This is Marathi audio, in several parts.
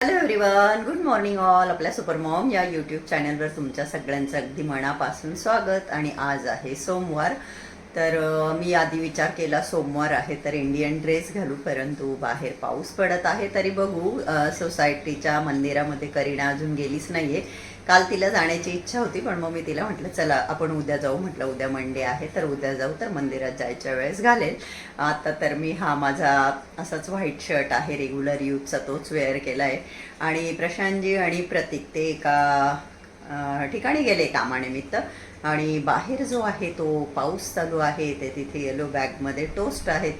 Hello everyone good morning all आपल्या सुपर मॉम या यूट्यूब चॅनलवर तुमच्या सगळ्यांचं अगदी मनापासून स्वागत आणि आज आहे सोमवार. तर मी आधी विचार केला सोमवार आहे तर इंडियन ड्रेस घालू परंतु बाहेर पाऊस पडत आहे तरी बघू. सोसायटीच्या मंदिरामध्ये करीना अजून गेलीच नाहीये. काल तिला जाण्याची इच्छा होती पण मग मी तिला म्हटलं चला आपण उद्या जाऊ. म्हटलं उद्या मंडे आहे तर उद्या जाऊ. तर मंदिरात जायच्या वेळेस घालेल. आता तर मी हा माझा असाच व्हाईट शर्ट आहे रेग्युलर यूजचा तोच वेअर केला आहे आणि प्रशांतजी आणि प्रतीक ते एका ठिकाणी गेले कामानिमित्त. आणि बाहेर जो आहे तो पाऊस चालू आहे ते तिथे येलो बॅगमध्ये टोस्ट आहेत.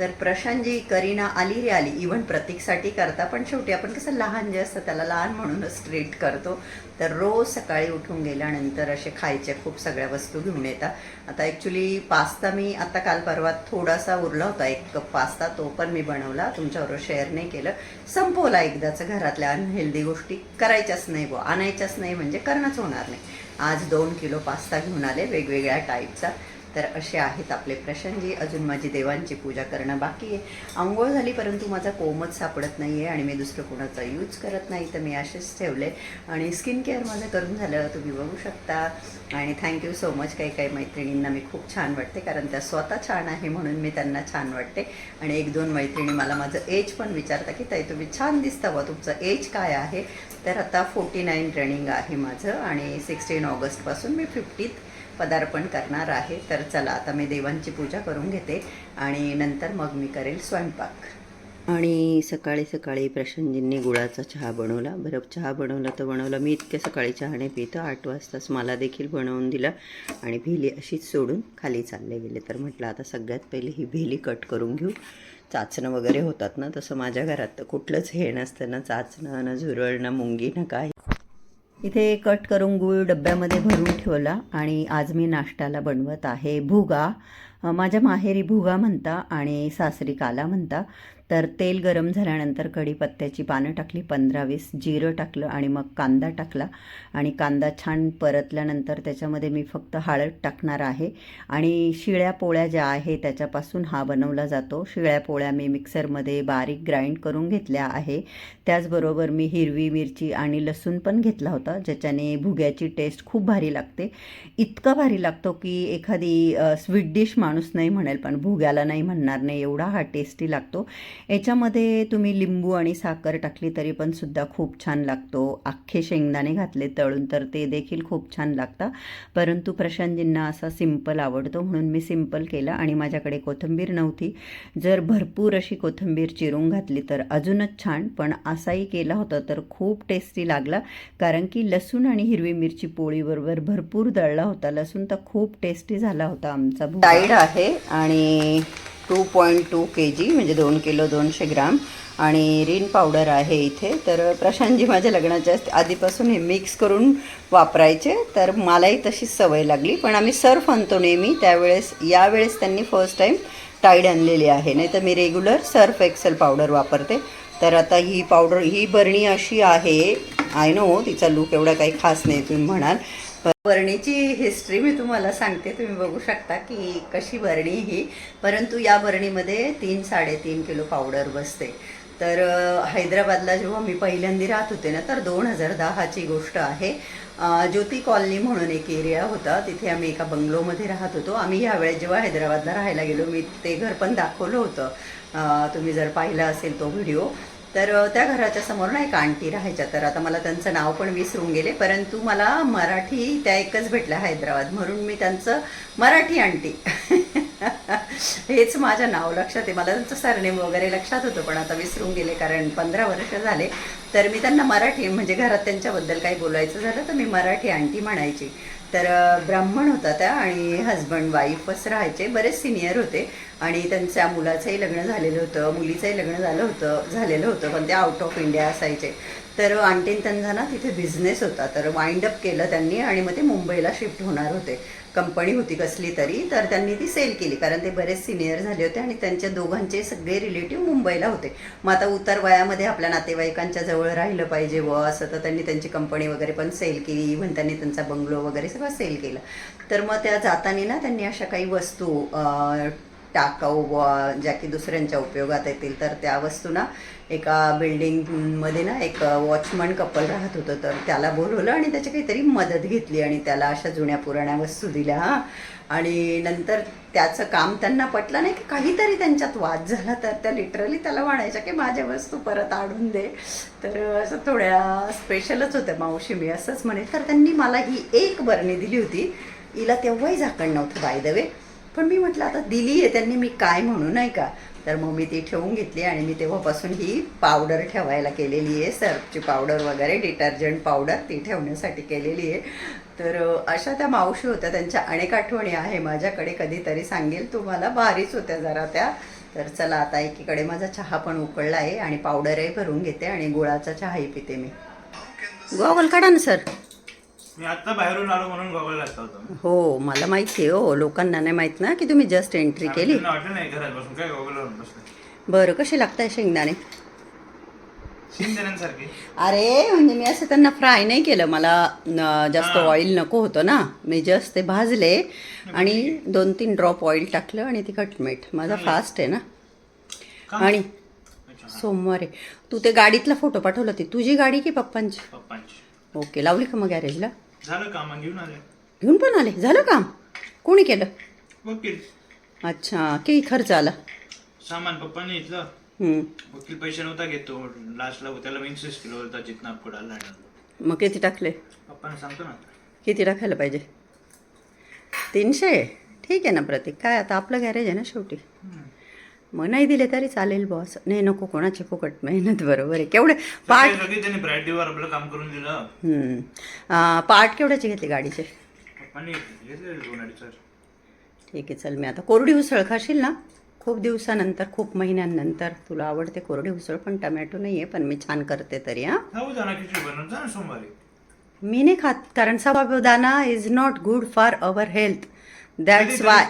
तर प्रशांतजी करीना आली रे आली इव्हन प्रतीकसाठी करता पण शेवटी आपण कसं लहान जे असतं त्याला लहान म्हणूनच ट्रीट करतो. तर रोज सकाळी उठून गेल्यानंतर असे खायचे खूप सगळ्या वस्तू घेऊन येतात. आता ॲक्च्युली पास्ता मी आता काल परवा थोडासा उरला होता एक कप पास्ता तो पण मी बनवला. तुमच्याबरोबर शेअर नाही केलं. संपवला एकदाच घरातल्या अनहेल्दी गोष्टी. करायच्याच नाही बुवा. आणायच्याच नाही म्हणजे करणंच होणार नाही. आज दोन किलो पास्ता घेऊन आले वेगवेगळ्या टाईपचा तर असे आहेत आपले प्रसंगी. अजून माझी देवांची पूजा करणं बाकी आहे. आंघोळ झाली परंतु माझा कोमच सापडत नाही आहे आणि मी दुसरं कोणाचा यूज करत नाही तर मी असेच ठेवले. आणि स्किन केअर माझं करून झालं तुम्ही बघू शकता. आणि थँक्यू सो मच काही काही मैत्रिणींना मी खूप छान वाटते कारण त्या स्वतः छान आहे म्हणून मी त्यांना छान वाटते. आणि एक दोन मैत्रिणी मला माझं एज पण विचारता की ताई तुम्ही छान दिसता बा तुमचं एज काय आहे? तर आता फोर्टी नाईन रनिंग आहे माझं आणि सिक्स्टीन ऑगस्टपासून मी फिफ्टीत पदार्पण करणार आहे. तर चला आता मी देवांची पूजा करून घेते आणि नंतर मग मी करेल स्वयंपाक. आणि सकाळी सकाळी प्रशांतजींनी गुळाचा चहा बनवला. बरं चहा बनवला तर बनवला. मी इतक्या सकाळी चहाने पितो पितं. आठ वाजताच मला देखील बनवून दिला आणि भेली अशीच सोडून खाली चालले गेले. तर म्हटलं आता सगळ्यात पहिले ही भेली कट करून घेऊ. चाचणं वगैरे होतात ना तसं माझ्या घरात तर कुठलंच हे नसतं ना चाचणं ना झुरळ ना मुंगी ना काही. इथे कट करून गूळ डब्यामध्ये भरून ठेवला आणि आज मी नाश्त्याला बनवत आहे भुगा. माझ्या माहेरी भुगा म्हणता आणि सासरी काला म्हणता. तर तेल गरम झाल्यानंतर कढीपत्त्याची पानं टाकली पंधरा वीस जिरं टाकलं आणि मग कांदा टाकला. आणि कांदा छान परतल्यानंतर त्याच्यामध्ये मी फक्त हळद टाकणार आहे. आणि शिळ्या पोळ्या ज्या आहे त्याच्यापासून हा बनवला जातो. शिळ्या पोळ्या मी मिक्सरमध्ये बारीक ग्राइंड करून घेतल्या आहे. त्याचबरोबर मी हिरवी मिरची आणि लसूण पण घेतला होता ज्याच्याने भुग्याची टेस्ट खूप भारी लागते. इतका भारी लागतो की एखादी स्वीट डिश माणूस नाही म्हणेल पण भुग्याला नाही म्हणणार नाही एवढा हा टेस्टी लागतो. याच्यामध्ये तुम्ही लिंबू आणि साखर टाकली तरी पण सुद्धा खूप छान लागतो. अख्खे शेंगदाणे घातले तळून तर ते देखील खूप छान लागतं परंतु प्रशांतजींना असा सिंपल आवडतो म्हणून मी सिंपल केला आणि माझ्याकडे कोथिंबीर नव्हती. जर भरपूर अशी कोथिंबीर चिरून घातली तर अजूनच छान पण असाही केला होता तर खूप टेस्टी लागला. कारण की लसूण आणि हिरवी मिरची पोळीबरोबर भरपूर दळला होता. लसूण तर खूप टेस्टी झाला होता आमचा डाईड आहे आणि two point two K G म्हणजे दोन किलो दोनशे ग्राम. आणि रिन पावडर आहे इथे. तर प्रशांतजी माझ्या लग्नाच्या आधीपासून हे मिक्स करून वापरायचे. तर मलाही तशी सवय लागली. पण आम्ही सर्फ आणतो नेहमी. त्यावेळेस यावेळेस त्यांनी फर्स्ट टाईम टाईड आणलेली आहे. नाही तर मी रेग्युलर सर्फ एक्सेल पावडर वापरते. तर आता ही पावडर ही बरणी अशी आहे. आय नो तिचा लूक एवढा काही खास नाही तुम्ही म्हणाल. बरणीची हिस्ट्री मी तुम्हाला सांगते. तुम्ही बघू शकता की कशी बरणी ही. परंतु या बरणीमध्ये तीन साडेतीन किलो पावडर बसते. तर हैदराबादला जेव्हा मी पहिल्यांदा राहत होते ना तर दोन हजार दहाची गोष्ट आहे. ज्योती कॉलनी म्हणून एक एरिया होता. तिथे आम्ही एका बंगलोमध्ये राहत होतो. आम्ही ह्यावेळेस जेव्हा हैदराबादला राहायला गेलो मी ते घर पण दाखवलं होतं. तुम्ही जर पाहिला असेल तो व्हिडिओ. तर त्या घराच्या समोर ना एक आंटी राहायच्या. तर आता मला त्यांचं नाव पण विसरून गेले. परंतु मला मराठी त्या एकच भेटल्या हैदराबाद म्हणून मी त्यांचं मराठी आंटी. हेच माझं नाव लक्षात आहे. मला त्यांचं सरनेम वगैरे लक्षात होतं पण आता विसरून गेले कारण पंधरा वर्ष झाले. तर मी त्यांना मराठी म्हणजे घरात त्यांच्याबद्दल काही बोलायचं झालं तर मी मराठी आंटी म्हणायची. तर ब्राह्मण होता त्या आणि हजबंड वाईफच राहायचे. बरेच सिनियर होते आणि त्यांच्या मुलाचंही लग्न झालेलं होतं मुलीचंही लग्न झालं होतं झालेलं होतं पण ते आउट ऑफ इंडिया असायचे. तर आणखीन त्यांचा ना तिथे बिझनेस होता. तर वाइंड अप केलं त्यांनी आणि मग ते मुंबईला शिफ्ट होणार होते. कंपनी होती कसली तरी तर त्यांनी ती सेल केली. कारण ते बरेच सिनियर झाले होते आणि त्यांच्या दोघांचे सगळे रिलेटिव्ह मुंबईला होते. मग आता उतर वयामध्ये आपल्या नातेवाईकांच्या जवळ राहिलं पाहिजे व असं तर त्यांनी त्यांची कंपनी वगैरे पण सेल केली. इव्हन त्यांनी त्यांचा बंगलो वगैरे सगळं सेल केलं. तर मग त्या जाताना ना त्यांनी अशा काही वस्तू टाकाऊ व ज्या की दुसऱ्यांच्या उपयोगात येतील तर त्या वस्तू ना एका बिल्डिंगमध्ये ना एक वॉचमन कपल राहत होतं. तर त्याला बोलवलं आणि त्याची काहीतरी मदत घेतली आणि त्याला अशा जुन्या पुराण्या वस्तू दिल्या हां. आणि नंतर त्याचं काम त्यांना पटलं नाही की काहीतरी त्यांच्यात वाद झाला. तर त्या लिटरली त्याला म्हणायच्या की माझ्या वस्तू परत आणून दे. तर असं थोड्या स्पेशलच होत्या मावशी मी असंच म्हणेल तर त्यांनी मला ही एक बरणी दिली होती. हिला तेव्हाही झाकण नव्हतं बाय द वे पण मी म्हटलं आता दिली आहे त्यांनी मी काय म्हणू नाही का? तर मग मी ती ठेवून घेतली आणि मी तेव्हापासून ही पावडर ठेवायला केलेली आहे. सर्फची पावडर वगैरे डिटर्जंट पावडर ती ठेवण्यासाठी केलेली आहे. तर अशा त्या मावशी होत्या. त्यांच्या अनेक आठवणी आहे. माझ्याकडे कधीतरी सांगेल. तुम्हाला भारीच होत्या जरा त्या. तर चला आता एकीकडे माझा चहा पण उकळला आहे आणि पावडरही भरून घेते आणि गुळाचा चहाही पिते मी. गॉगल काढा ना सर. मी आता बाहेरून आलो म्हणून गॉगल घातला होता. हो मला माहिती आहे हो. लोकांना नाही माहीत ना की तुम्ही जस्ट एंट्री केली. त्यांना वाटलं नाही घरात बसून. काय गॉगल लावून बसले? बरं कसे लागताय शेंगदाणे? अरे म्हणजे मी असं त्यांना फ्राय नाही केलं. मला न, जास्त. ऑइल नको होतं ना. मी जस्ट ते भाजले आणि दोन तीन ड्रॉप ऑइल टाकलं आणि तिखट मीठ माझा फास्ट आहे ना. का? आणि अच्छा. सोमवारी. तू ते गाडीतला फोटो पाठवला ती तुझी गाडी की पप्पांची? पप्पांची. ओके लावली का मग गॅरेजला झालं काम घेऊन आले. घेऊन पण आले? झालं काम? कोणी केलं? वकील. अच्छा किती खर्च आला? सामान पप्पांनी घेतलं. वकील पैसे नव्हता घेतो लास्टला त्याला मी इन्सिस्ट केलं होता जितना आपको. मग किती टाकले? पप्पाने सांगतो ना किती टाकायला पाहिजे? तीनशे? ठीक आहे ना प्रतीक काय आता आपलं गॅरेज आहे ना शेवटी? मग नाही दिले तरी चालेल बॉस नाही नको कोणाची फुकट मेहनत बरोबर आहे. केवढे पार्ट त्यांनी आपलं काम करून दिलं. हम्म. अं, पार्ट केवढ्याचे घेतले गाडीचे? पप्पांनी घेतले दोन अडीच हजार. ठीक आहे चल मी आता कोरडी उसळ खाशील ना? खूप दिवसानंतर खूप महिन्यांनंतर तुला आवडते कोरडी उसळ पण टमॅटो नाही आहे पण मी छान करते तरी हां. जाऊ जाणार खिचडी बनवून जा ना सोमवारी. मी नाही खात कारण साबुदाणा is not good for our health that's why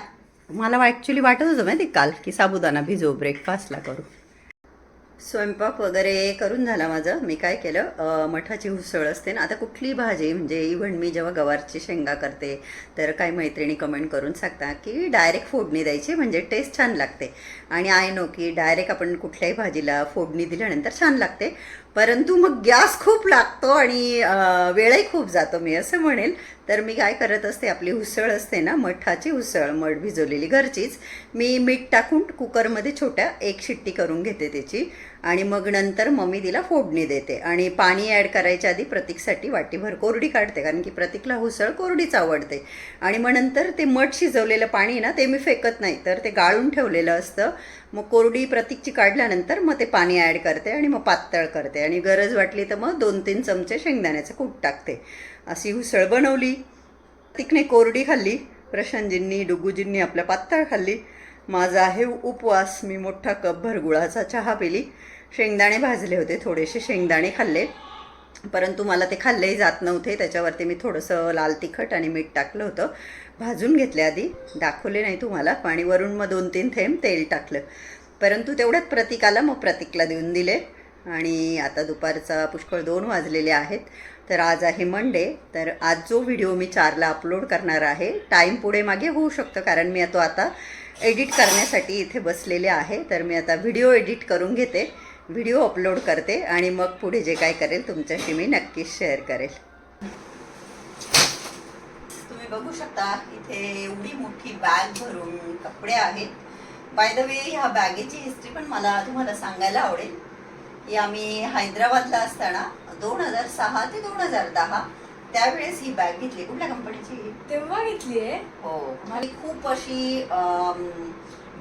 मला ॲक्च्युली वाटत होतं माहिती काल की साबुदाणा भिजो ब्रेकफास्टला करू. स्वयंपाक वगैरे करून झाला माझं. मी काय केलं मठाची उसळ असते ना आता कुठली भाजी? म्हणजे इव्हन मी जेव्हा गवारची शेंगा करते तर काही मैत्रिणी कमेंट करून सांगता की डायरेक्ट फोडणी द्यायची म्हणजे टेस्ट छान लागते. आणि आय नो की डायरेक्ट आपण कुठल्याही भाजीला फोडणी दिल्यानंतर छान लागते. परंतु मग गॅस खूप लागतो आणि वेळही खूप जातो मी असं म्हणेल. तर मी काय करत असते आपली उसळ असते ना मठाची उसळ मठ भिजवलेली घरचीच मी मीठ टाकून कुकरमध्ये छोट्या एक शिट्टी करून घेते त्याची आणि मग नंतर मम्मी तिला फोडणी देते. आणि पाणी ॲड करायच्या आधी प्रतीकसाठी वाटीभर कोरडी काढते कारण की प्रतीकला उसळ कोरडीच आवडते. आणि मग नंतर ते मठ शिजवलेलं पाणी ना ते मी फेकत नाही. तर ते गाळून ठेवलेलं असतं. मग कोरडी प्रतीकची काढल्यानंतर मग ते पाणी ॲड करते आणि मग पातळ करते. आणि गरज वाटली तर मग दोन तीन चमचे शेंगदाण्याचं कूट टाकते. अशी उसळ बनवली. तिकने कोरडी खाल्ली. प्रशांतजींनी डुगूजींनी आपल्या पातळ खाल्ली. माझा आहे उपवास. मी मोठा कपभर गुळाचा चहा पिली. शेंगदाणे भाजले होते. थोडेसे शेंगदाणे खाल्ले. परंतु मला ते खाल्लेही जात नव्हते. त्याच्यावरती मी थोडंसं लाल तिखट आणि मीठ टाकलं होतं. भाजून घेतले आधी. दाखवले नाही तुम्हाला. आणि वरून मग दोन तीन थेंब तेल टाकलं. परंतु तेवढ्यात प्रतीकाला मग प्रतीकला देऊन दिले. आणि आता दुपारचा पुष्कळ दोन वाजलेले आहेत. तर आज आहे मंडे तर आज जो व्हिडिओ मी चारला अपलोड करणार आहे टाईम पुढे मागे होऊ शकतं. कारण मी तो आता एडिट करण्यासाठी इथे बसलेले आहे. तर मी आता व्हिडिओ एडिट करून घेते. व्हिडिओ अपलोड करते. आणि मग पुढे जे काय करेल तुमच्याशी मी नक्कीच शेअर करेल. बघू शकता इथे एवढी मोठी बॅग भरून कपडे आहेत. बाय द वे ह्या बॅगेची हिस्ट्री पण मला तुम्हाला सांगायला आवडेल. की आम्ही हैदराबादला असताना दोन हजार सहा ते दोन हजार दहा त्यावेळेस ही बॅग घेतली. कुठल्या कंपनीची तेव्हा घेतली आहे? हो. आणि खूप अशी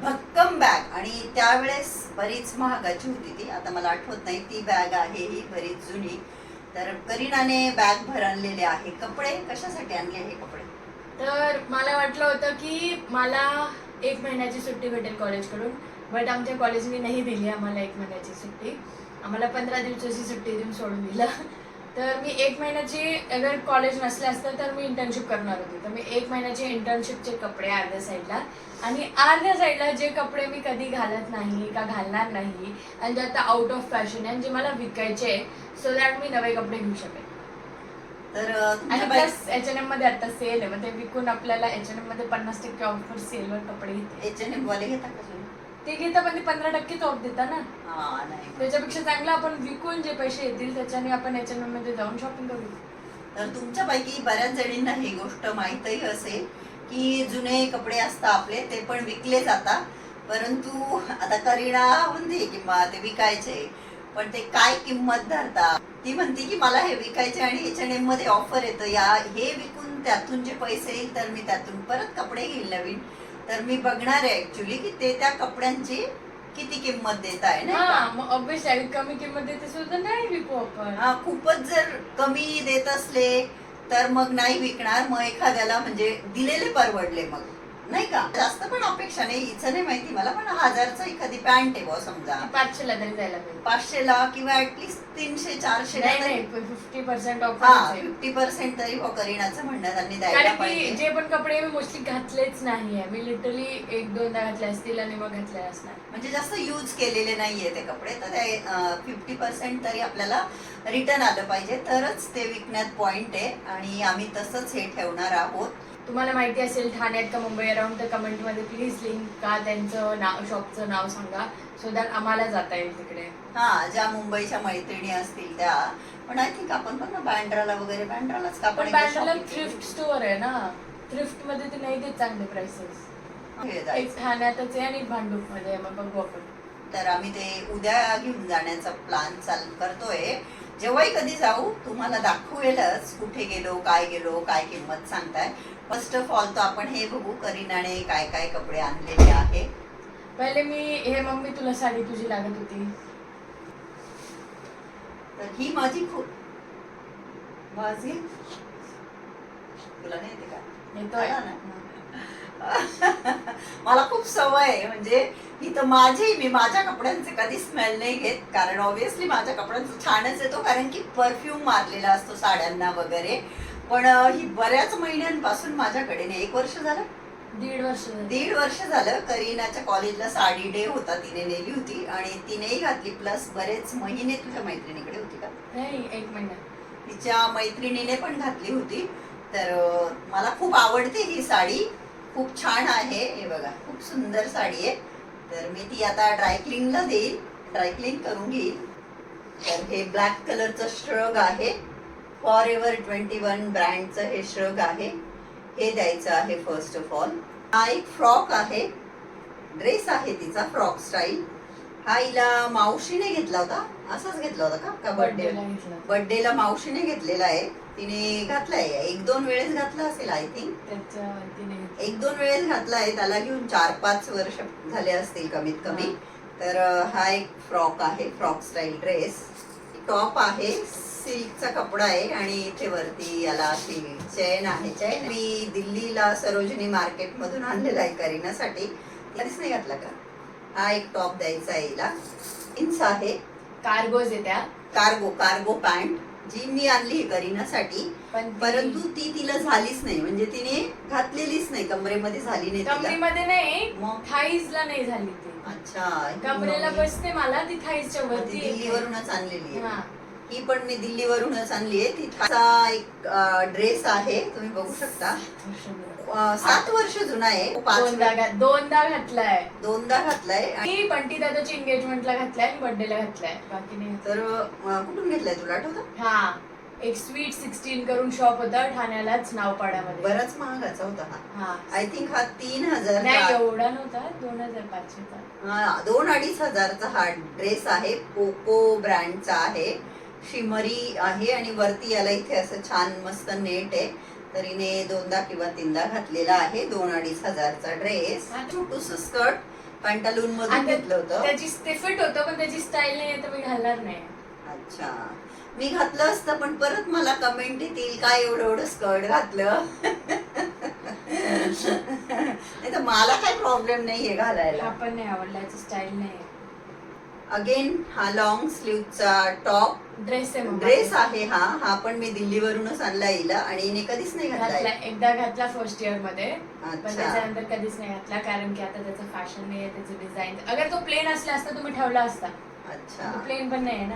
भक्कम बॅग आणि त्यावेळेस बरीच महागाची होती ती. आता मला आठवत नाही ती बॅग आहे ही बरीच जुनी. तर करीनाने बॅग भर आणलेले आहे. कपडे कशासाठी आणले हे कपडे? तर मला वाटलं होतं की मला एक महिन्याची सुट्टी भेटेल कॉलेजकडून बट आमच्या कॉलेजने नाही दिली आम्हाला एक महिन्याची सुट्टी. आम्हाला पंधरा दिवसाची सुट्टी देऊन सोडून दिलं. तर मी एक महिन्याची अगर कॉलेज नसलं असतं तर मी इंटर्नशिप करणार होती. तर मी एक महिन्याचे इंटर्नशिपचे कपडे अर्ध्या साईडला आणि अर्ध्या साईडला जे कपडे मी कधी घालत नाही का घालणार नाही आणि जे आता आउट ऑफ फॅशन आहे आणि जे मला विकायचे सो दॅट मी नवे कपडे घेऊ शकेन. तर आणि प्लस एच एन एममध्ये आता सेल आहे ते विकून आपल्याला एच एन एममध्ये पन्नास टक्के ऑफर सेलवर कपडे घेते एच एन एम वाले घेता का तुम्ही? ते घेता पण ते पंधरा टक्केच ऑफ देता ना. हा नाही. त्याच्यापेक्षा चांगलं आपण विकून जे पैसे येतील त्याच्याने आपण याच्या मध्ये जाऊन शॉपिंग करू. तर तुमच्यापैकी बऱ्याच जणींना ही गोष्ट माहीतही असेल की जुने कपडे असतात आपले ते पण विकले जातात. परंतु आता करीना म्हणते की मा ते विकायचे पण ते काय किंमत धरता ती म्हणते की मला हे विकायचे आणि एच मध्ये ऑफर येतं. या हे विकून त्यातून जे पैसे येईल तर मी त्यातून परत कपडे घेईल नवीन. तर मी बघणार आहे ऍक्च्युली की ते त्या कपड्यांची किती किंमत देत आहे ना कमी किंमत देते सुद्धा नाही विकू आपण. हा खूपच जर कमी देत असले तर मग नाही विकणार. मग एखाद्याला म्हणजे दिलेले परवडले मग. नाही का? जास्त पण अपेक्षा नाही. हिचं नाही माहिती मला पण हजारचं एखादी पॅन्ट आहे बुवा समजा. पाचशेला तरी जायला पाहिजे पाचशेला किंवा ऍटलिस्ट तीनशे चारशे नाही नाही फिफ्टी पर्सेंट ऑफ हा फिफ्टी पर्सेंट तरी बुवा करीनाचं म्हणणं त्यांनी द्यायला कारण की पाहिजे. जे पण कपडे मी मोस्टली घातलेच नाहीये. मी लिटरली एक दोनदा घातले असतील आणि मग घातले असणार. म्हणजे जास्त यूज केलेले नाहीये ते कपडे. तर ते फिफ्टी पर्सेंट तरी आपल्याला रिटर्न आलं पाहिजे. तरच ते विकण्यात पॉइंट आहे. आणि आम्ही तसंच हे ठेवणार आहोत. तुम्हाला माहिती असेल ठाण्यात का मुंबई अराउंड तर कमेंटमध्ये प्लीज लिंक का त्यांचं नाव शॉपचं नाव सांगा. सो दॅट आम्हाला जाता येईल तिकडे. हा ज्या मुंबईच्या मैत्रिणी असतील त्या. पण आय थिंक आपण पण ना बँड्राला वगैरे बँड्रालाच कापड पण बँड्राला. थ्रिफ्ट स्टोअर आहे ना. थ्रिफ्टमध्ये ते नाही देत चांगले प्राइसेस हे एक. ठाण्यातच आहे आणि भांडूपमध्ये मग बघू आपण. तर आम्ही ते उद्या घेऊन जाण्याचा प्लॅन चालू करतोय. जेव्हाही कधी जाऊ तुम्हाला दाखवेलच कुठे गेलो काय गेलो काय किंमत सांगताय. फर्स्ट ऑफ ऑल तर आपण हे बघू करीनाने काय काय कपडे आणलेले आहे. पहिले मी हे मम्मी तुला साडी तुझी लागत होती. तर ही माझी खूप माझी? तुला नाही येते का? आला ना? मला खूप सवय आहे. म्हणजे ही तर माझी मी माझ्या कपड्यांचे कधी स्मेल नाही घेत. कारण ऑब्विसली माझ्या कपड्यांचा छानच येतो. कारण की परफ्यूम मारलेला असतो साड्यांना वगैरे. पण ही बऱ्याच महिन्यांपासून माझ्याकडे नाही. एक वर्ष झालं? दीड वर्ष झाली. दीड वर्ष झालं. करीनाच्या कॉलेजला साडी डे होता. तिने नेली होती. आणि तिनेही घातली. प्लस बरेच महिने तुझ्या मैत्रिणीकडे होती का? नाही एक महिना. तिच्या मैत्रिणीने पण घातली होती. तर मला खूप आवडते ही साडी. खूप छान आहे. हे बघा खूप सुंदर साडी आहे. तर मी ती आता ड्रायक्लिंगला देईल. ड्रायक्लिंग करून घेईल. तर हे ब्लॅक कलरचं श्रग आहे. फॉर एव्हर ट्वेंटी वन ब्रँडचं हे श्रग आहे. हे द्यायचं आहे फर्स्ट ऑफ ऑल हा एक फ्रॉक आहे. ड्रेस आहे तिचा फ्रॉक स्टाईल हा हिला मावशीने घेतला होता? असाच घेतला होता का? का बर्थडे बर्थडेला घेतला बर्थडेला मावशीने घेतलेला आहे. तिने घातलाय एक दोन वेळेस घातला असेल आय थिंक. एक दोन वेळेस घातला आहे. त्याला घेऊन चार पाच वर्ष झाले असतील कमीत कमी. तर अं, हा एक फ्रॉक आहे. Frock style dress. टॉप आहे. सिल्कचा कपडा आहे. आणि इथे वरती याला अशी चेन आहे. चेन मी दिल्लीला सरोजिनी मार्केट मधून आणलेला आहे करीनासाठी कधीच नाही घातला का? हा एक टॉप द्यायचा आहे हिला. इंच आहे. कार्गोज आहे त्या. कार्गो कार्गो पॅन्ट जी मी आणली करीनासाठी. पण ती- परंतु ती तिला झालीच नाही. म्हणजे तिने घातलेलीच नाही. कमरेमध्ये झाली नाही तिला. कमरेमध्ये नाही. मग? थाईजला नाही झाली ती. अच्छा. कमरेला ही बसते मला ती थाईजच्या ती वरती येते. दिल्लीवरूनच आणलेली हा. आहे. ही. पण मी दिल्लीवरूनच आणली आहे. तिचा एक ड्रेस आहे. तुम्ही बघू शकता. अं, सात वर्ष जुना आहे. पाच दोनदा घात- दोनदा घातलाय. दोनदा घातलाय आणि मी बंटी दादाची एंगेजमेंटला घातलाय आणि बर्थडेला घातलाय. बाकी नाही घातलं. तर अं, कुठून घेतलाय तुला? आठवतं? हा. एक स्वीट सिक्स्टीन करून शॉप होता ठाण्यालाच नावपाड्यामध्ये बराच महागाचा होता हा. हा. आय थिंक हा तीन हजार नाही एवढा नव्हता. दोन हजार पाचशेचा हा, दोन अडीच हजारचा हा ड्रेस आहे. पोको ब्रँडचा आहे. शिमरी आहे आणि वरती याला इथे असं छान मस्त नेट आहे. तर हिने दोनदा किंवा तीनदा घातलेला आहे दोन अडीच हजारचा ड्रेस. छोटूस स्कर्ट पॅन्टालून मधून घेतलं होतं. त्याची ते फिट होतं पण त्याची स्टाईल नाही तर मी घालणार नाही. अच्छा. मी घातलं असतं पण परत मला कमेंट येतील काय एवढं एवढं स्कर्ट घातलं? नाही तर मला काय प्रॉब्लेम नाहीये घालायला. हा पण नाही आवडला स्टाईल नाही अगेन हा लॉंग स्लीवचा टॉप ड्रेस आहे ड्रेस आहे हा. हा पण मी दिल्लीवरूनच आणला हिला आणि हिने कधीच नाही घातला एकदा घातला फर्स्ट इयरमध्ये. पण अच्छा त्याच्यानंतर कधीच नाही घातला कारण की आता त्याचं फॅशन नाही आहे त्याचं डिझाईन अगर तो प्लेन असला असता तुम्ही ठेवला असता. अच्छा. प्लेन पण नाही आहे ना.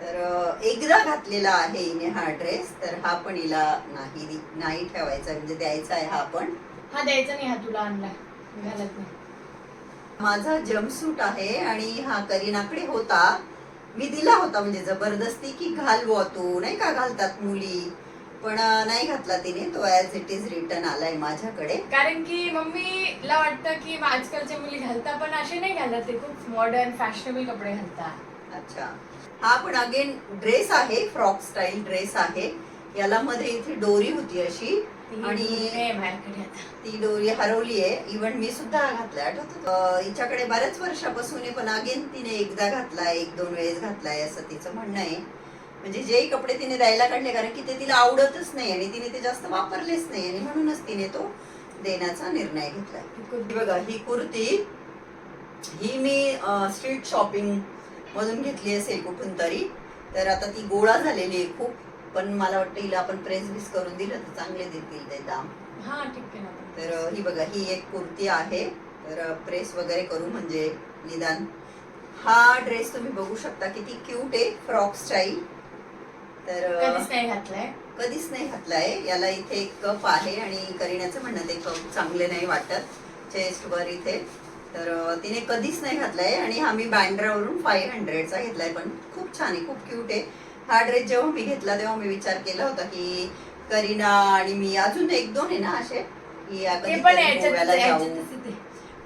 तर अं, एकदा घातलेला आहे हिने हा ड्रेस तर हा पण हिला नाही नाही ठेवायचा. म्हणजे द्यायचा आहे हा पण. हा द्यायचा नाही हा तुला आणला घालत नाही. माझा जम्पसूट आहे आणि हा करीनाकडे होता. मी दिला होता म्हणजे जबरदस्ती की घाल बुवा तू नाही का घालतात मुली? पण नाही घातला तिने तो ऍज इट इज रिटर्न आलाय माझ्याकडे. कारण की मम्मीला वाटतं की आजकालच्या मुली घालतात पण असे नाही घालत ते खूप मॉडर्न फॅशनेबल कपडे घालतात. अच्छा. हा पण अगेन ड्रेस आहे फ्रॉक स्टाईल ड्रेस आहे. याला मध्ये इथे डोरी होती अशी. आणि ती डोरी हरवली आहे. इव्हन मी सुद्धा घातलाय. आठवत हिच्याकडे बऱ्याच वर्षापासून पण अगेन तिने एकदा घातलाय एक दोन वेळेस घातलाय असं तिचं म्हणणं आहे. म्हणजे जे कपडे तिने द्यायला काढले कारण की ते तिला आवडतच नाही आणि तिने ते जास्त वापरलेच नाही आणि म्हणूनच तिने तो देण्याचा निर्णय ही बघा ही कुर्ती ही मी स्ट्रीट शॉपिंग मधून घेतली असेल कुठून तरी. तर आता ती गोळा झालेली आहे खूप. पण मला वाटतं हिला आपण प्रेस बिस करून दिलं तर चांगले देतील ते दाम. हा ठीक आहे ना. तर ही बघा ही एक कुर्ती आहे. तर प्रेस वगैरे करू म्हणजे निदान. हा ड्रेस तुम्ही बघू शकता किती क्यूट आहे फ्रॉक स्टाईल तर कधीच नाही घातलाय. कधीच नाही घातलाय. याला इथे एक कप आहे आणि करिण्याचं म्हणणं ते कप चांगले नाही वाटत चेस्ट वर इथे. तर तिने कधीच नाही घातलाय आणि हा मी बँड्रावरून फाईव्ह हंड्रेडचा घेतलाय पण खूप छान आहे खूप क्यूट आहे. हा ड्रेस जेव्हा मी घेतला तेव्हा मी विचार केला होता की करीना आणि मी अजून एक दोन आहे ना असे? की या ते पण कधीतरी गोव्याला जाऊ.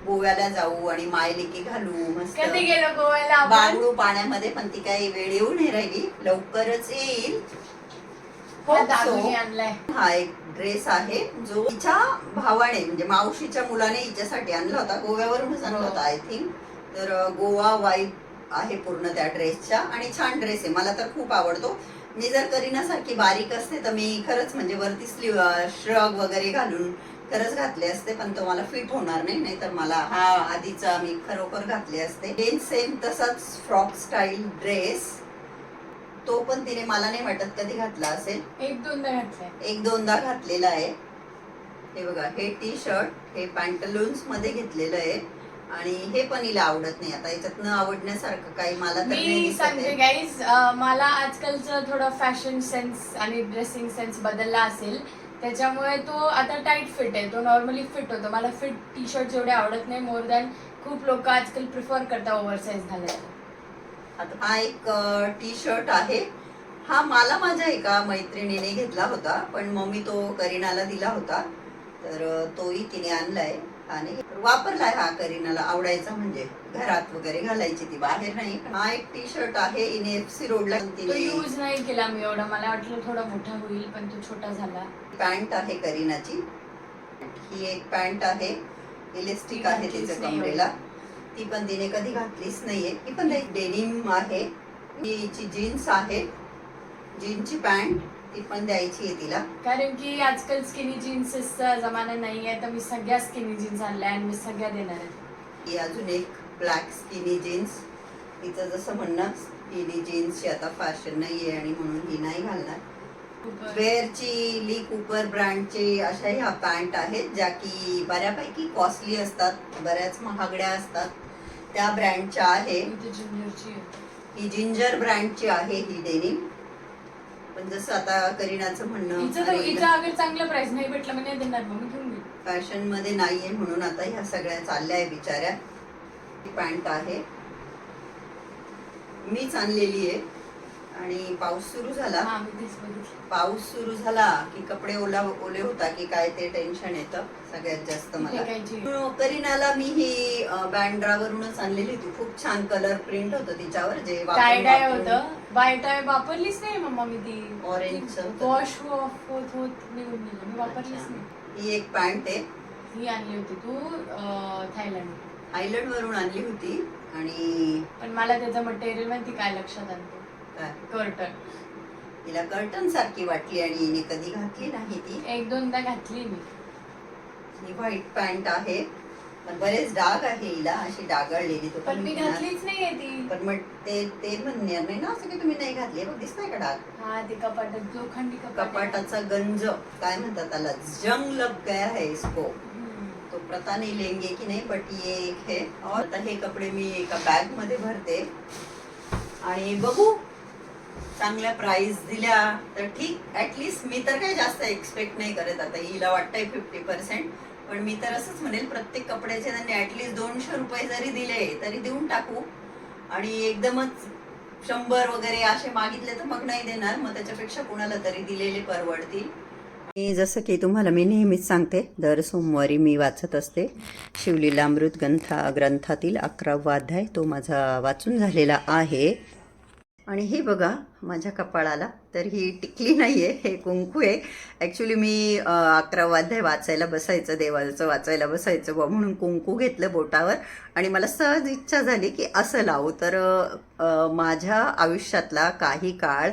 गोव्याला आणि मायलेकी घालू मस्त. कधी गेलो गोव्याला बागडू पाण्यामध्ये पण ती काही वेळ येऊ नाही राहिली. लवकरच येईल. हा हा एक ड्रेस आहे जो हिच्या भावाने म्हणजे मावशीच्या मुलाने हिच्यासाठी आणला होता. गोव्यावरूनच आणला होता आय थिंक तर गोवा वाईब आहे पूर्ण त्या ड्रेसच्या आणि छान ड्रेस आहे. मला तर खूप आवडतो. मी जर करीनासारखी बारीक असते तर मी खरंच म्हणजे वरती स्लीव श्रग वगैरे घालून खरंच घातले असते पण तो मला फिट होणार नाही. नाहीतर मला हा आधीचा मी खरोखर घातले असते. सेम तसाच फ्रॉक स्टाईल ड्रेस. तो पण तिने मला नाही वाटत कधी घातला असेल. एक दोनदा घातलाय. एक दोनदा घातलेला आहे. हे बघा हे टी शर्ट हे पॅन्टलून्समध्ये घेतलेलं आहे. आणि हे पण हिला आवडत नाही. आता याच्यात न आवडण्यासारखं काही मला तर नाही मी दिसत सांगते आहे. गाईज मला आजकालचं थोडं फॅशन सेन्स आणि ड्रेसिंग सेन्स बदलला असेल. त्याच्यामुळे तो आता टाईट फिट आहे. तो नॉर्मली फिट होतो. मला फिट टी शर्ट जेवढे आवडत नाही मोर दॅन खूप लोक आजकाल प्रिफर करतात ओव्हर साईज घालायला. आता हा एक टी शर्ट आहे. हा मला माझ्या एका मैत्रिणीने घेतला होता पण मग मी तो करीनाला दिला होता. तर अ, तोही तिने आणलाय. आणि वापरलाय हा करीनाला. आवडायचा म्हणजे घरात वगैरे घालायची ती बाहेर नाही. हा एक टी शर्ट आहे इने एफ सी रोडला तो तिने यूज नाही केला मी एवढा. मला वाटलं थोडा मोठा होईल पण तो छोटा झाला. पॅन्ट आहे करीनाची. ही एक पॅन्ट आहे. इलेस्टिक ती आहे तिच्या कमरेला. ती पण तिने कधी घातलीच नाहीये. ही पण एक डेनिम आहे. हिची जीन्स आहे. जीन्सची पॅन्ट. ती पण द्यायची आहे तिला. कारण की आजकाल स्किनी जीन्सचा जमाना नाही आहे तर मी सगळ्या स्किनी जीन्स आणल्या आणि मी सगळ्या देणार आहे. ही अजून एक ब्लॅक स्किनी जीन्स तिचं जसं म्हणणं स्किनी जीन्सची आता फॅशन नाहीये आणि म्हणून ही नाही घालणार. वेअरची ली कुपर ब्रँडची अशा ह्या पॅन्ट आहेत ज्या की बऱ्यापैकी कॉस्टली असतात बऱ्याच महागड्या असतात. त्या ब्रँडच्या आहे. आहे. ही जिंजर ब्रँडची आहे ही डेनिम पण जसं आता करीनाचं म्हणणं हिचं तर हिचं अगर चांगलं प्राइस नाही भेटलं मी नाही देणार मग मी घेऊन घेईन. फॅशनमध्ये नाहीये म्हणून आता ह्या सगळ्या चालल्या आहे बिचाऱ्या. पॅन्ट आहे. मीच आणलेली आहे. आणि पाऊस सुरू झाला. हा मी तेच बघितलं. पाऊस सुरू झाला की कपडे ओला ओले होता की काय ते टेन्शन येतं सगळ्यात जास्त मला. करीनाला मी ही बँड्रावरूनच आणलेली होती. खूप छान कलर प्रिंट होतं तिच्यावर जे टाय डाय होतं. बाय टाय वापरलीच नाही मम्मा मी ती. Orange चं होतं. वॉश होत होत निघून गेलं. मी वापरलीच. नाही. ही एक पॅन्ट आहे. ही आणली होती तू थायलंड थायलंड वरून आणली होती. आणि पण मला त्याचं मटेरियल माहिती काय लक्षात काय, कर्टन. तिला कर्टन सारखी वाटली आणि हिने कधी घातली नाही ती. एक दोनदा घातली मी. ही व्हाईट पॅन्ट आहे पण बरेच डाग आहे हिला अशी डागळलेली तो पण मी घातलीच नाहीये ती. पण मग ते ते म्हणणार नाही ना असं की तुम्ही नाही घातली बघ दिसतंय का डाग? हा ते कपाटात लोखंडी कपाट. कपाटाचा गंज काय म्हणतात त्याला जंग लग गया है इसको. तो पता नहीं लेंगे की नहीं बट ये एक है. और हे कपडे मी एका बॅगमध्ये भरते. आणि बघू चांगल्या प्राईस दिल्या तर ठीक ॲटलिस्ट मी तर काही जास्त एक्सपेक्ट नाही करत आता. हिला वाटतंय फिफ्टी पर्सेंट पण मी तर असंच म्हणेल प्रत्येक कपड्याचे त्यांनी ॲटलिस्ट दोनशे रुपये जरी दिले तरी देऊन टाकू. आणि एकदमच शंभर वगैरे असे मागितले तर मग नाही देणार मग त्याच्यापेक्षा कुणाला तरी दिलेले परवडतील. आणि जसं की तुम्हाला मी नेहमीच सांगते दर सोमवारी मी वाचत असते शिवलीला अमृत ग्रंथा ग्रंथातील अकरावा अध्याय तो माझा वाचून झालेला आहे. आणि हे बघा माझ्या कपाळाला. तर ही टिकली नाही आहे हे कुंकू आहे. ॲक्च्युली मी अकरा वाद्य वाचायला बसायचं देवाचं वाचायला बसायचं बुवा म्हणून कुंकू घेतलं बोटावर. आणि मला सहज इच्छा झाली की असं लावू. तर माझ्या आयुष्यातला काही काळ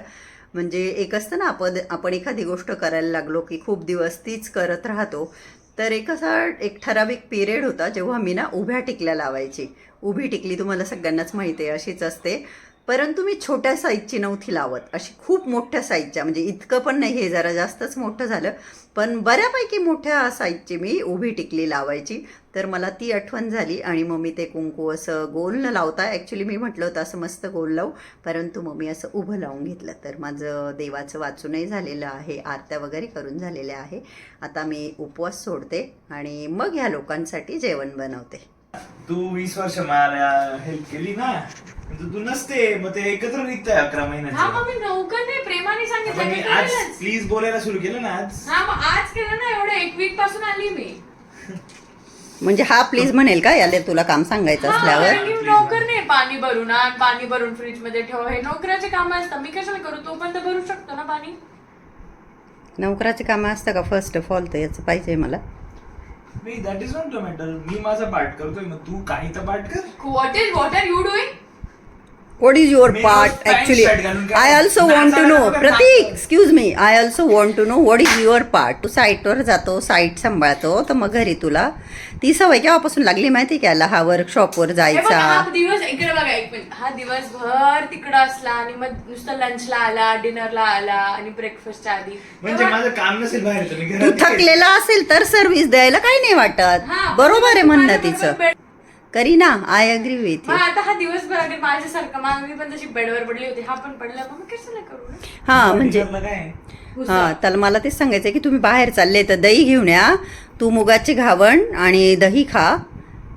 म्हणजे एक असतं ना आपण आपण एखादी गोष्ट करायला लागलो की खूप दिवस तीच करत राहतो. तर एक असा एक ठराविक पिरियड होता जेव्हा मी ना उभ्या टिकल्या लावायची. उभी टिकली तुम्हाला सगळ्यांनाच माहिती आहे अशीच असते. परंतु मी छोट्या साईजची नव्हती लावत. अशी खूप मोठ्या साईजच्या म्हणजे इतकं पण नाही हे जरा जास्तच मोठं झालं. पण बऱ्यापैकी मोठ्या साईजची मी उभी टिकली लावायची. तर मला ती आठवण झाली आणि मग मी ते कुंकू असं गोल न लावता ॲक्च्युली मी म्हटलं होतं असं मस्त गोल लावू. परंतु मग मी असं उभं लावून घेतलं. तर माझं देवाचं वाचूनही झालेलं आहे आरत्या वगैरे करून झालेल्या आहे. आता मी उपवास सोडते आणि मग ह्या लोकांसाठी जेवण बनवते. तू वीस वर्ष मला हेल्प केली ना तू तू नसते मग ते एकत्र निघतंय अकरा हा महिन्याचं मग मी नौकर नाही प्रेमाने सांगितलं मी आज. प्लीज बोलायला सुरू केलं ना आज. हा मग आज केलं ना एवढं एक वीकपासून आली मी. म्हणजे हा प्लीज म्हणेल का याला तुला काम सांगायचं हा, असल्यावर? कारण की नोकर नाही पाणी भरून आण पाणी भरून फ्रीजमध्ये ठेव. हे नोकराचे काम असतात मी कशाला करू? तो पण तर भरू शकतो ना पाणी. नोकराचे कामं असतं का फर्स्ट ऑफ ऑल तर याचं पाहिजे मला. नाही that is not the matter मी माझा पार्ट करतोय मग तू काही तर पार्ट कर. What is what are you doing shirt घालून काय- I also want to नाचायला know. वगैरे Pratik. Excuse me I also want to know what is your part तू साईटवर जातो साईट सांभाळतो तर मग घरी तुला. ती सवय केव्हापासून लागली माहिती का? याला हा वर्कशॉपवर जायचा. हा दिवस इकडे बघा एक मिनिट. हा दिवसभर तिकडं असला आणि मग नुसतं लंचला आला डिनरला आला आणि ब्रेकफास्टच्या आधी. म्हणजे माझं काम नसेल बाहेर तू थकलेला असेल तर सर्व्हिस द्यायला काही नाही वाटत. बरोबर आहे म्हणणं तिचं. Bed- Kareena I agree with मग आता हा दिवसभर आणि माझ्यासारखं मग मी पण तशी बेडवर पडली होती हा पण पडला मग मी कशाला करू ना? हा म्हणजे हा तर मला तेच सांगायचं की तुम्ही बाहेर चालले तर दही घेऊन या तू मुगाची घावण आणि दही खा.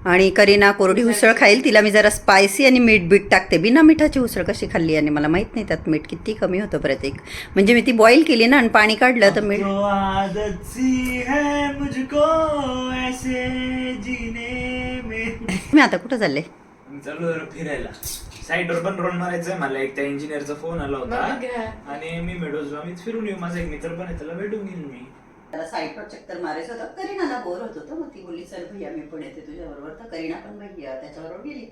आणि करीना कोरडी उसळ खाईल तिला मी जरा स्पायसी आणि मीठ बीट टाकते. बिना मिठाची उसळ कशी खाल्ली आणि मला माहीत नाही त्यात मीठ किती कमी होतं प्रत्येक म्हणजे मी ती बॉईल केली ना आणि पाणी काढलं तर मीठ में. मी आता कुठं चालले? मी चालू फिरायला. साईडवर पण रोड मारायचंय मला. एक त्या इंजिनियरचा फोन आला होता. आणि मी मेडोज फिरून येऊ. माझा एक मित्र पण आहे त्याला भेटून येईल मी. त्याला साईडवर चक्कर मारायचं होतं. करीनाला बोर होत होतं. मग ती बोलली चल भैया मी पण येते तुझ्याबरोबर. तर करीना पण भैया त्याच्याबरोबर गेली.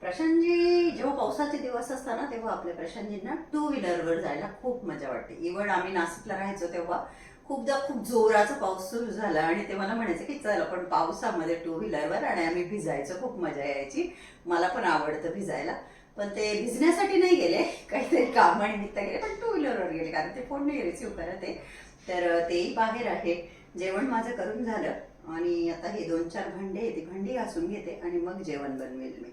प्रशांतजी जेव्हा पावसाचे दिवस असतात ना तेव्हा आपल्या प्रशांतजींना टू व्हीलरवर जायला खूप मजा वाटते. इव्हन आम्ही नाशिकला राहायचो तेव्हा खूपदा खूप जोराचा पाऊस सुरू झाला आणि ते मला म्हणायचं की चल आपण पावसामध्ये टू व्हीलरवर आणि आम्ही भिजायचो. खूप मजा यायची. मला पण आवडतं भिजायला. पण ते भिजण्यासाठी नाही गेले. काहीतरी कामानिमित्त गेले पण टू व्हीलरवर गेले. कारण ते फोन नाही रिसिव्ह करत आहे. तर तेही बाहेर आहे. जेवण माझं करून झालं. आणि आता हे दोन चार भांडे ते ती भांडी घासून घेते आणि मग जेवण बनवेल मी.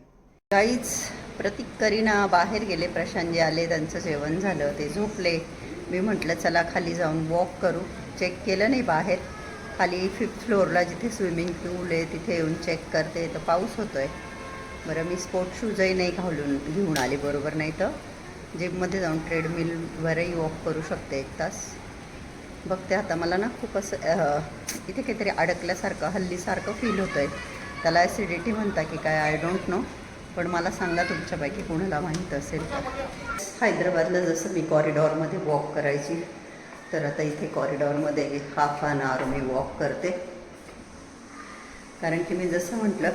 काहीच प्रतीक करीना बाहेर गेले प्रशांत जे आले त्यांचं जेवण झालं ते झोपले. मी म्हटलं चला खाली जाऊन वॉक करू. चेक केलं नाही बाहेर. खाली फिफ्थ फ्लोअरला जिथे स्विमिंग पूल आहे तिथे येऊन चेक करते. तर पाऊस होतो आहे बरं मी स्पोर्ट शूजही नाही घालून घेऊन आले बरोबर नाही तर? जिममध्ये जाऊन ट्रेडमिलवरही वॉक करू शकते एक तास. बघते आता मला ना खूप असं इथे काहीतरी अडकल्यासारखं हल्लीसारखं फील होतं आहे त्याला ॲसिडिटी म्हणता की काय आय डोंट नो पण मला सांगा तुमच्यापैकी कोणाला माहीत असेल. हैदराबादला जसं मी कॉरिडॉरमध्ये वॉक करायची तर आता इथे कॉरिडॉरमध्ये half an our me walk करते. कारण की मी जसं म्हटलं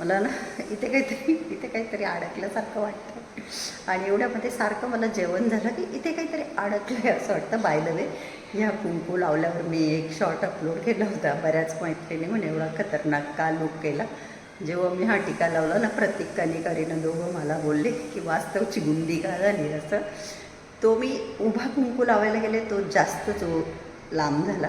मला ना इथे काहीतरी इथे काहीतरी अडकल्यासारखं वाटतं. आणि एवढ्यामध्ये सारखं मला जेवण झालं की इथे काहीतरी अडकलं आहे असं वाटतं बायलवे ह्या कुंकू लावल्यावर मी एक शॉर्ट अपलोड केला होता. बऱ्याच मैत्रिणी म्हणे एवढा खतरनाक का लुक केला? जेव्हा मी हा टीका लावला ना प्रत्येक कनिकारीनं दोघं मला बोलले की वास्तवची गुंडी का झाली? असं. तो मी उभा कुंकू लावायला गेले तो जास्त जो लांब झाला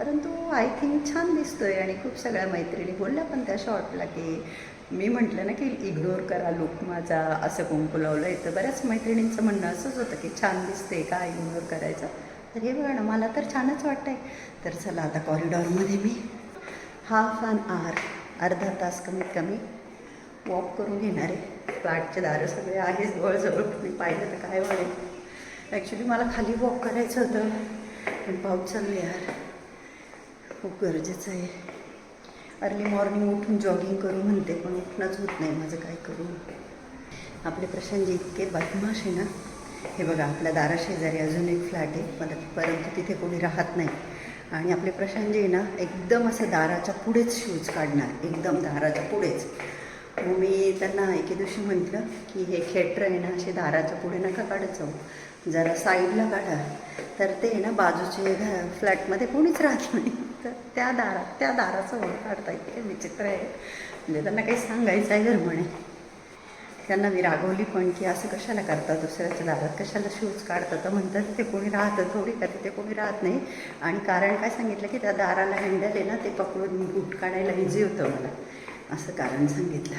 परंतु आय थिंक छान दिसतोय आणि खूप सगळ्या मैत्रिणी बोलल्या पण त्या शॉर्टला की मी म्हटलं ना की इग्नोर करा लुक माझा असं कुंकू लावलं आहे तर बऱ्याच मैत्रिणींचं म्हणणं असंच होतं की छान दिसते का इग्नोर करायचं? तर हे बघा ना मला तर छानच वाटतंय. तर चला आता कॉरिडॉरमध्ये मी हाफ अन आवर अर्धा तास कमीत कमी वॉक करून घेणार आहे. फ्लॅटचे दारं सगळे आहेत जवळजवळ मी पाहिलं तर काय वाटेल. ॲक्च्युली मला खाली वॉक करायचं होतं. पण पाऊस चालू यार. खूप गरजेचं आहे. अर्ली मॉर्निंग उठून जॉगिंग करू म्हणते पण उठणंच होत नाही माझं काय करू? आपले प्रशांतजी इतके बदमाश आहे ना हे बघा आपल्या दाराशेजारी अजून एक फ्लॅट आहे पण परंतु तिथे कोणी राहत नाही. आणि आपले प्रशांतजी आहे ना एकदम असं दाराच्या पुढेच शूज काढणार एकदम दाराच्या पुढेच. मग मी त्यांना एके दिवशी म्हटलं की हे खेटर आहे ना असे दाराच्या पुढे नका काढत जाऊ. जरा साईडला काढा. तर ते आहे ना बाजूचे घ फ्लॅटमध्ये कोणीच राहत नाही. तर त्या दारात त्या दाराचं वर काढता येते. विचित्र आहे. म्हणजे त्यांना काही सांगायचं आहे घर म्हणे. त्यांना मी रागवली पण की असं कशाला करतात दुसऱ्याच्या दारात? कशाला शूज काढतात तर म्हणतात तिथे कोणी राहतं थोडी का? तिथे कोणी राहत नाही. आणि कारण काय सांगितलं की त्या दाराला हँडल आहे ना ते पकडून बूट काढायला इझी होतं मला. असं कारण सांगितलं.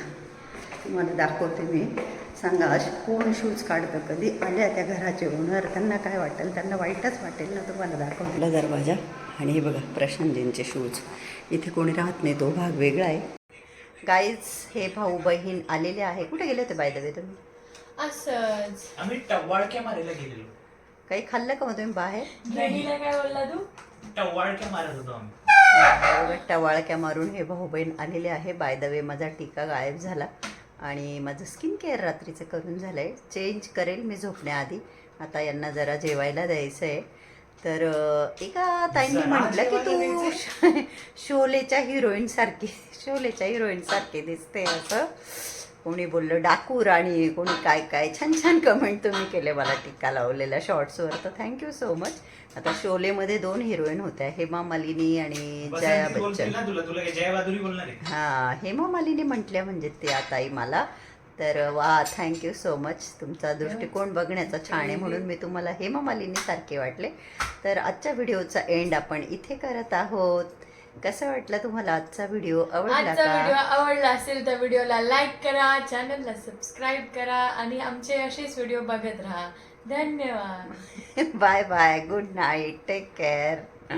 तुम्हाला दाखवते मी. सांगा असे कोण शूज काढतं कधी? आल्या त्या घराचे ओनर त्यांना काय वाटेल? त्यांना वाईटच वाटेल ना तुम्हाला दाखवलं दरवाजा आणि हे बघा प्रशांतजींचे शूज इथे कोणी राहत नाही तो भाग वेगळा आहे. गाईज हे भाऊ बहीण आलेले आहे. कुठे गेले होते बाय द वे तुम्ही? असंच. आम्ही टवाळक्या मारायला गेलेलो. काही खाल्लं का मग तुम्ही बाहेर? बहिणीला काय बोलला तू? टवाळक्या मारत होतो आम्ही. टवाळक्या मारून हे भाऊ बहीण आलेले आहे. बाय द वे माझा टीका गायब झाला. आणि माझं स्किन केअर रात्रीचं करून झालं आहे चेंज करेल मी झोपण्याआधी. आता यांना जरा जेवायला द्यायचं आहे. तर एका ताईंनी म्हटलं की तू शोलेच्या हिरोईन सारखी शोलेच्या हिरोईन सारखी दिसते असं. कोणी बोललं डाकूर आणि कोणी काय काय? छान छान कमेंट तुम्ही केले मला टीका लावलेल्या शॉर्ट्सवर तर थँक्यू सो मच आता शोलेमध्ये दोन हिरोईन होत्या हेमा मालिनी आणि जया बच्चन. ना तुला तुला काय जय बहादुरी बोलणार आहे? हां हेमा मालिनी म्हटल्या म्हणजे त्या ताई मला. तर वा थँक्यू सो मच तुमचा दृष्टिकोन बघण्याचा छान आहे म्हणून मी तुम्हाला हेमा मालिनी सारखे वाटले. तर आजच्या व्हिडिओचा एंड आपण इथे करत आहोत. कसं वाटलं तुम्हाला आजचा व्हिडिओ आवडला आजचा व्हिडिओ का आवडला असेल तर व्हिडिओला लाईक करा चॅनलला सबस्क्राईब करा आणि आमचे असेच व्हिडिओ बघत राहा. धन्यवाद. Bye bye good night take care